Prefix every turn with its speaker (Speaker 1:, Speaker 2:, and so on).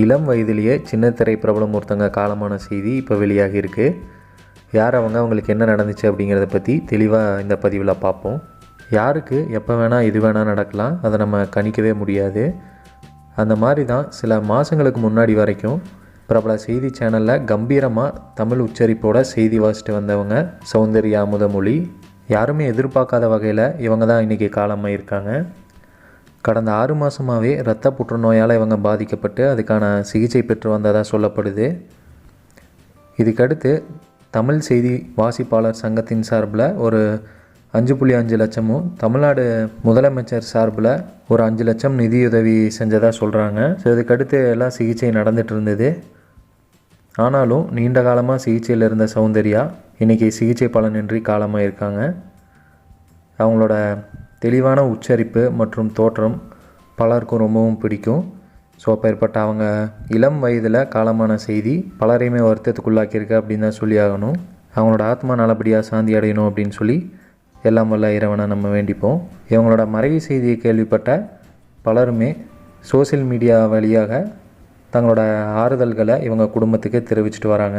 Speaker 1: இளம் வயதிலேயே சின்னத்திரை பிரபலம் ஒருத்தங்க காலமான செய்தி இப்போ வெளியாகி இருக்கு யார் அவங்க? அவங்களுக்கு என்ன நடந்துச்சு அப்படிங்கிறத பற்றி தெளிவாக இந்த பதிவில் பார்ப்போம். யாருக்கு எப்போ வேணால் எது வேணால் நடக்கலாம். அதை நம்ம கணிக்கவே முடியாது. அந்த மாதிரி தான் சில மாதங்களுக்கு முன்னாடி வரைக்கும் பிரபல செய்தி சேனலில் கம்பீரமாக தமிழ் உச்சரிப்போட செய்தி வாசிட்டு வந்தவங்க சௌந்தர்யா அமுதமொழி யாருமே எதிர்பார்க்காத வகையில் இவங்க தான் இன்றைக்கி காலமாயிருக்காங்க கடந்த ஆறு மாதமாகவே இரத்த புற்றுநோயால் இவங்க பாதிக்கப்பட்டு அதுக்கான சிகிச்சை பெற்று வந்ததாக சொல்லப்படுது. இதுக்கடுத்து தமிழ் செய்தி வாசிப்பாளர் சங்கத்தின் சார்பில் ஒரு அஞ்சு புள்ளி அஞ்சு லட்சமும் தமிழ்நாடு முதலமைச்சர் சார்பில் ஒரு அஞ்சு லட்சம் நிதியுதவி செஞ்சதாக சொல்கிறாங்க ஸோ இதுக்கடுத்து எல்லாம் சிகிச்சை நடந்துட்டு இருந்தது. ஆனாலும் நீண்ட காலமாக சிகிச்சையில் இருந்த சௌந்தர்யா இன்றைக்கி சிகிச்சை பலனின்றி காலமாக இருக்காங்க அவங்களோட தெளிவான உச்சரிப்பு மற்றும் தோற்றம் பலருக்கும் ரொம்பவும் பிடிக்கும். ஸோ அப்பேற்பட்ட அவங்க இளம் வயதில் காலமான செய்தி பலரையுமே வருத்தத்துக்குள்ளாக்கியிருக்கு அப்படின்னு தான் சொல்லி ஆகணும். அவங்களோட ஆத்மா நல்லபடியாக சாந்தி அடையணும் அப்படின்னு சொல்லி எல்லாம் வல்ல இறைவனை நம்ம வேண்டிப்போம். இவங்களோட மறைவு செய்தியை கேள்விப்பட்ட பலருமே சோசியல் மீடியா வழியாக தங்களோட ஆறுதல்களை இவங்க குடும்பத்துக்கு தெரிவிச்சிட்டு வராங்க.